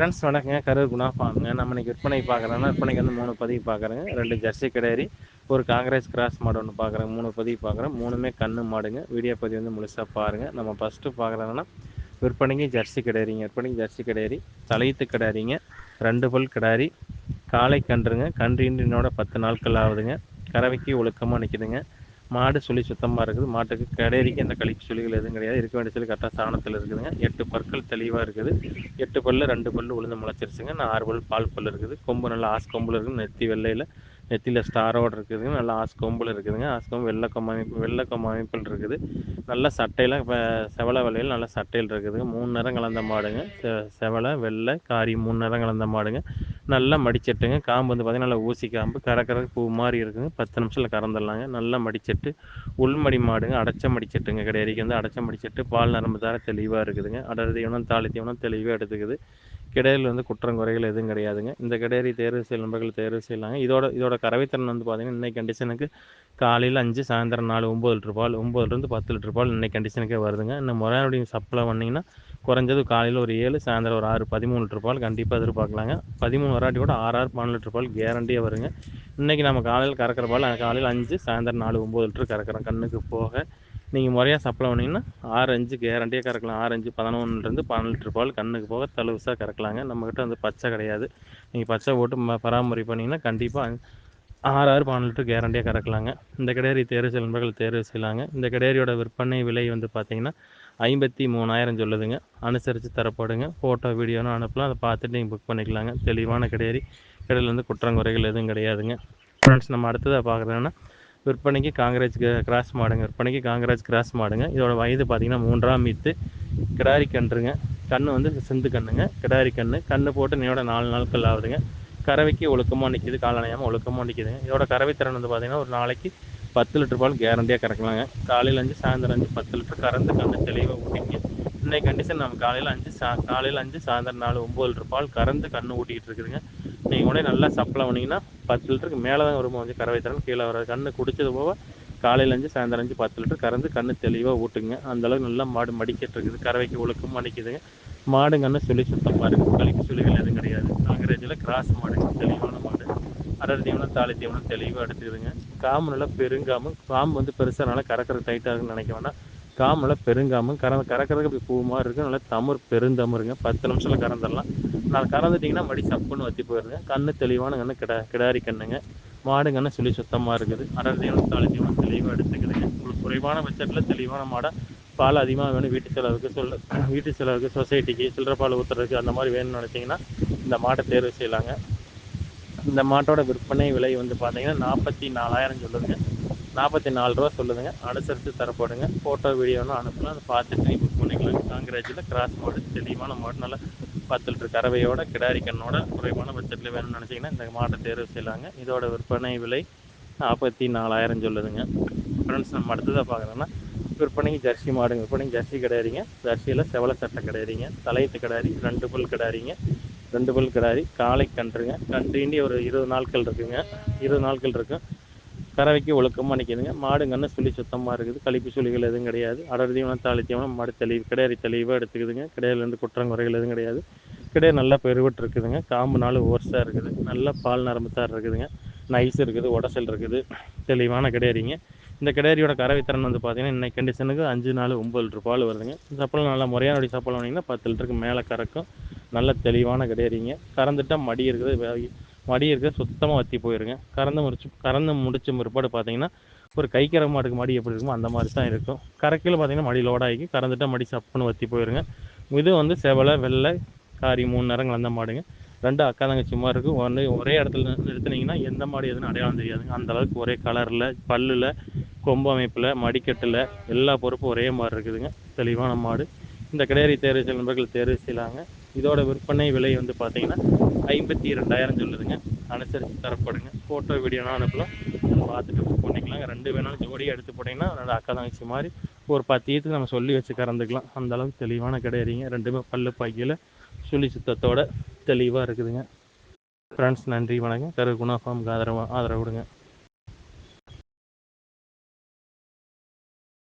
Friends வணக்கங்க. கரூர் குணா ஃபார்முங்க நம்ம இன்னைக்கு விற்பனை பார்க்குறோன்னா விற்பனைக்கு வந்து மூணு பதிவு பார்க்குறேங்க. ரெண்டு ஜெர்சி கிடையாது ஒரு காங்கிரஸ் கிராஸ் மாடு ஒன்று பார்க்குறேங்க. மூணு பதிவு பார்க்குறேன். மூணுமே கண்ணு மாடுங்க. வீடியோ பதிவு வந்து முழுசாக பாருங்கள் நம்ம ஃபஸ்ட்டு பார்க்குறதுன்னா விற்பனைக்கு ஜெர்சி கிடையாதுங்க விற்பனைக்கு ஜெர்சி கிடையாது தலையத்து கிடையாதுங்க ரெண்டு பல் கிடாரி காலை கன்றுங்க. கன்று இன்றினோட பத்து நாட்கள் ஆகுதுங்க. கறவைக்கு ஒழுக்கமாக நிற்கிதுங்க மாடு சுழி சுத்தமாக இருக்குது. மாட்டுக்கு கடையறிக்கு எந்த கழிப்பு சுழிகள் எதுவும் கிடையாது. இருக்க வேண்டிய சொல்லி கரெக்டாக சாணத்தில் இருக்குதுங்க. எட்டு பற்கள் தெளிவாக இருக்குது. எட்டு பல்லு ரெண்டு பல்லு உளுந்து முளைச்சிருச்சுங்க. நான் ஆறு பல் பால் பல் இருக்குது. கொம்பு நல்லா ஆஸ் கொம்பில் இருக்குது நெத்தி வெள்ளையில் நெத்தியில் ஸ்டாரோடு இருக்குதுங்க. நல்லா ஆஸ்கொம்பில் இருக்குதுங்க. ஆஸ்கொம்பு வெள்ளக்கம் வெள்ளை அமைப்பு வெள்ளை அமைப்பில் இருக்குது. நல்ல சட்டையில் இப்போ செவலை விலையில் நல்ல சட்டையில் இருக்குதுங்க. மூணு நேரம் கலந்த மாடுங்க. செ- செவலை வெள்ளை காரி மூணு நேரம் கலந்த மாடுங்க. நல்லா மடிச்சட்டுங்க. காம்பு வந்து பார்த்திங்கன்னா நல்லா ஊசி காம்பு கறக்கறக்கு பூ மாதிரி இருக்குங்க. பத்து நிமிஷத்தில் கறந்துடலாங்க. நல்லா மடிச்சட்டு. உள்மடி மாடுங்க. அடைச்ச மடிச்சட்டுங்க. கிடையாது. வந்து அடைச்ச மடிச்சட்டு பால் நரம்பு தர தெளிவாக இருக்குதுங்க. அடர் தீவனம் தாலி தீவனம் தெளிவாக எடுத்துக்குது. கிடையில் வந்து குற்றம் குறைகள் எதுவும் கிடையாதுங்க. இந்த கிடையறி தேர்வு செய்யும் நண்பர்கள் தேர்வு செய்யலாங்க. இதோட இதோட கறவைத்திறன் வந்து பார்த்தீங்கன்னா இன்றைக்கி கண்டிஷனுக்கு காலையில் அஞ்சு சாயந்தரம் நாலு ஒம்பது லிட்டர் பால் ஒம்பதுலேருந்து பத்து லிட்டர் பால் இன்னைக்கு கண்டிஷனுக்கே வருதுங்க. இந்த முறையோடைய சப்ளை பண்ணிங்கன்னா குறைஞ்சது காலையில் ஒரு ஏழு சாயந்தரம் ஒரு ஆறு பதிமூணு லிட்டர் பால் கண்டிப்பாக எதிர்பார்க்கலாங்க. பதிமூணு வராட்டி கூட ஆறு ஆறு பன்னெண்டு லிட்டர் பால் கேரண்டியாக வருங்க. இன்றைக்கி நம்ம காலையில் கறக்கிற பால் காலையில் அஞ்சு சாயந்தரம் நாலு ஒம்பது லிட்டர் கறக்கிறோம். கண்ணுக்கு போக நீங்கள் முறையாக சப்ளை பண்ணிங்கன்னா ஆறு அஞ்சு கேரண்டியாக கறக்கலாம். ஆரஞ்சு பதினொன்றுலேருந்து பன்னெண்டு லிட்டர் பால் கண்ணுக்கு போக தழுவுசாக கறக்கலாங்க. நம்மக்கிட்ட வந்து பச்சை கிடையாது. நீங்கள் பச்சை போட்டு ம- பராமரிப்பு பண்ணிங்கன்னா கண்டிப்பாக ஆறு ஆறு பன்னெண்டு லிட்டர் கேரண்டியாக கறக்கலாங்க. இந்த கிடேரி தேர்வு செல்பர்கள் நண்பர்கள் தேர்வு செய்யலாங்க. இந்த கிடேரியோட விற்பனை விலை வந்து பார்த்தீங்கன்னா ஐம்பத்தி மூணாயிரம் சொல்லுதுங்க. அனுசரித்து தரப்படுங்க. ஃபோட்டோ வீடியோன்னு அனுப்பலாம். அதை பார்த்துட்டு நீங்கள் புக் பண்ணிக்கலாங்க. தெளிவான கிடேரி கடையில் வந்து குற்றங்குறைகள் எதுவும் கிடையாதுங்க. ஃப்ரெண்ட்ஸ் நம்ம அடுத்ததாக பார்க்குறோன்னா விற்பனைக்கு காங்கிரஸ் கிராஸ் மாடுங்க. விற்பனைக்கு காங்கிரஸ் கிராஸ் மாடுங்க. இதோட வயது பார்த்தீங்கன்னா மூன்றாம் மீத்து. கிடாரி கன்றுங்க. கன்று வந்து சிந்து கண்ணுங்க. கிடாரி கன்று கன்று போட்டு இன்னையோட நாலு நாட்கள் ஆகுதுங்க. கறவைக்கு ஒழுக்கமாக நிற்கிது காலணையாமல் ஒழுக்கமாக நிற்கிதுங்க இதோட கறவை திறன் வந்து பார்த்தீங்கன்னா ஒரு நாளைக்கு பத்து லிட்டர் பால் கேரண்டியாக கறக்கலாங்க. காலையில் அஞ்சு சாயந்தரம் அஞ்சு பத்து லிட்டர் கறந்து கண்ணு தெளிவாக ஊட்டிங்க. இன்னைக்கு கண்டிஷன் நம்ம காலையில் அஞ்சு சா காலையில் அஞ்சு சாயந்தரம் நாலு ஒம்பது லிட்டர் பால் கறந்து கண்ணு ஊட்டிக்கிட்டு இருக்குதுங்க. நீங்கள் உடனே நல்லா சப்ளை பண்ணிங்கன்னா பத்து லிட்டருக்கு மேலே தான் வருமா வந்து கறவை திறன் கீழே வராது. கண்ணு குடிச்சது போக காலையில் அஞ்சு சாயந்தரம் அஞ்சு பத்து லிட்டர் கறந்து கண்ணு தெளிவாக ஊட்டுங்க. அந்த அளவுக்கு நல்லா மாடு மடிக்கிட்டு இருக்குது. கறவைக்கு ஒழுக்கம் மடிக்குதுங்க மாடு கண்ணு சொல்லி சுத்தமாக பாருங்க. கழிப்பு சுழிகள் எதுவும் கிடையாது. நாகரேஜில் கிராஸ் மாடு தெளிவான மாடு. அடர் தீவனம் தாலி தீவனம் தெளிவாக எடுத்துக்குதுங்க. காம்பு நல்லா பெருங்காமு காம்பு வந்து பெருசாக நல்லா கறக்கிற டைட்டாக இருக்குன்னு நினைக்க வேண்டாம். காம்பு பெருங்காமல் கறந்து கற கறக்கிறதுக்கு அப்படி பூ மாதிரி இருக்கும் நல்லா தமிழ் பெருந்தமிருங்க. பத்து நிமிஷத்தில் கறந்துடலாம். நான் கறந்துட்டிங்கன்னா மடி சப்புன்னு வற்றி போயிருங்க. கண்ணு தெளிவான கண்ணு கிடா கிடாரி கண்ணுங்க. மாடு கண்ணு சொல்லி சுத்தமாக இருக்குது. அடர் தீவனம் தெளிவாக எடுத்துக்குதுங்க. உங்களுக்கு குறைவான பட்ஜெட்டில் தெளிவான மாடை. பால் அதிகமாக வேணும் வீட்டு செலவுக்கு. சொல்ல வீட்டு செலவுக்கு சொசைட்டிக்கு சில்லற பால் ஊற்றுறதுக்கு அந்த மாதிரி வேணும்னு நினச்சிங்கன்னா இந்த மாட்டை தேர்வு செய்யலாங்க. இந்த மாட்டோட விற்பனை விலை வந்து பார்த்தீங்கன்னா நாற்பத்தி நாலாயிரம் சொல்லுதுங்க. நாற்பத்தி நாலு ரூபா சொல்லுதுங்க. அனுசரித்து தரப்படுங்க. ஃபோட்டோ வீடியோன்னு அனுப்பலாம் அதை பார்த்துட்டு புக் பண்ணிக்கலாம். காங்கிரேஜில் கிராஸ் மாடு தெளிவான மாடு நல்லா பத்து லிட்டர் கறவையோட கிடாரி கண்ணோட குறைவான பட்ஜெட்டில் வேணும்னு நினச்சிங்கன்னா இந்த மாட்டை தேர்வு செய்யலாங்க. இதோட விற்பனை விலை நாற்பத்தி நாலாயிரம் சொல்லுதுங்க. ஃப்ரெண்ட்ஸ் நம்ம அடுத்ததாக பார்க்குறோன்னா விற்பனைக்கு ஜெர்சி மாடுங்க. விற்பனைக்கு ஜெர்சி கிடையாதுங்க. ஜெர்சியில் செவல சட்டை கிடையாதுங்க. தலையத்து கிடாரி ரெண்டு புல் கிடாரிங்க ரெண்டு புல் கிடாரி காலை கன்றுங்க. கன்றுண்டி ஒரு இருபது நாட்கள் இருக்குங்க. இருபது நாட்கள் இருக்கும். கறவைக்கு ஒழுக்கமாக நிற்கிதுங்க மாடு கண்ணு சுழி சுத்தமாக இருக்குது. கழிப்பு சுழிகள் எதுவும் கிடையாது. அடர் தீவனம் தாலி தீவனம் மாடு தெளிவு கிடையாது தெளிவாக எடுத்துக்குதுங்க. கிடையிலேருந்து குற்றங்குறைகள் எதுவும் கிடையாது. கிடையாது நல்லா பெருவிட்டு இருக்குதுங்க. காம்பு நாள் ஓர்ஸாக இருக்குது. நல்லா பால் நரம்பு தார் இருக்குதுங்க. நைஸ் இருக்குது. உடசல் இருக்குது. தெளிவான கிடையாதுங்க இந்த கிடேரியோட கறவை திறன் வந்து பார்த்தீங்கன்னா இன்னைக்கு கண்டிஷனுக்கு அஞ்சு நாலு ஒம்பது லிட்டர் பால் வருதுங்க. சப்பளம் நல்லா முறையான சப்பளம் வாங்கிங்கன்னா பத்து லிட்டருக்கு மேலே கறக்கும். நல்ல தெளிவான கிடையாதுங்க கறந்துட்டா மடி இருக்குது. வே- மடி இருக்க சுத்தமாக வற்றி போயிருங்க. கறந்து முடிச்சு கறந்து முடிச்ச பிற்பாடு பார்த்தீங்கன்னா ஒரு கைக்கற மாட்டுக்கு மடி எப்படி இருக்குமோ அந்த மாதிரி தான் இருக்கும். கரைக்கில் பார்த்தீங்கன்னா மடி லோடாகி கறந்துட்டா மடி சப்புன்னு வற்றி போயிருங்க. இது வந்து செவலை வெள்ளை காரி மூணு நேரம் கலந்த மாடுங்க. ரெண்டு அக்கா தங்கச்சி மாதிரி இருக்கும் ஒன்று ஒரே இடத்துல நிறு- நிறுத்துனீங்கன்னா எந்த மாடு எதுன்னு அடையாளம் தெரியாதுங்க. அந்த அளவுக்கு ஒரே கலரில் பல்லில் கொம்பு அமைப்பில் மடிக்கட்டில் எல்லா பொறுப்பும் ஒரே மாதிரி இருக்குதுங்க. தெளிவான மாடு. இந்த கிடேரி தேர்வு செய்யும் நண்பர்கள் தேர்வு செய்யலாங்க. இதோட விற்பனை விலை வந்து பார்த்தீங்கன்னா ஐம்பத்தி ரெண்டாயிரம் சொல்லுதுங்க. அனுசரித்து தரப்படுங்க. ஃபோட்டோ வீடியோனா அனுப்பலாம். பார்த்துட்டு புக் பண்ணிக்கலாங்க. ரெண்டு வேணாலும் ஜோடியாக எடுத்து போட்டிங்கன்னா ரெண்டு அக்கா தங்கச்சி மாதிரி ஒரு பத்து ஈத்துக்கு நம்ம சொல்லி வச்சு கறந்துக்கலாம். அந்த அளவுக்கு தெளிவான கிடையாதுங்க ரெண்டுமே பல்லு பாக்கியில் சுழி சுத்தத்தோட தெளிவாக இருக்குதுங்க. ஃப்ரெண்ட்ஸ் நன்றி வணக்கம். கரு குணா ஃபார்முக்கு ஆதரவு ஆதரவு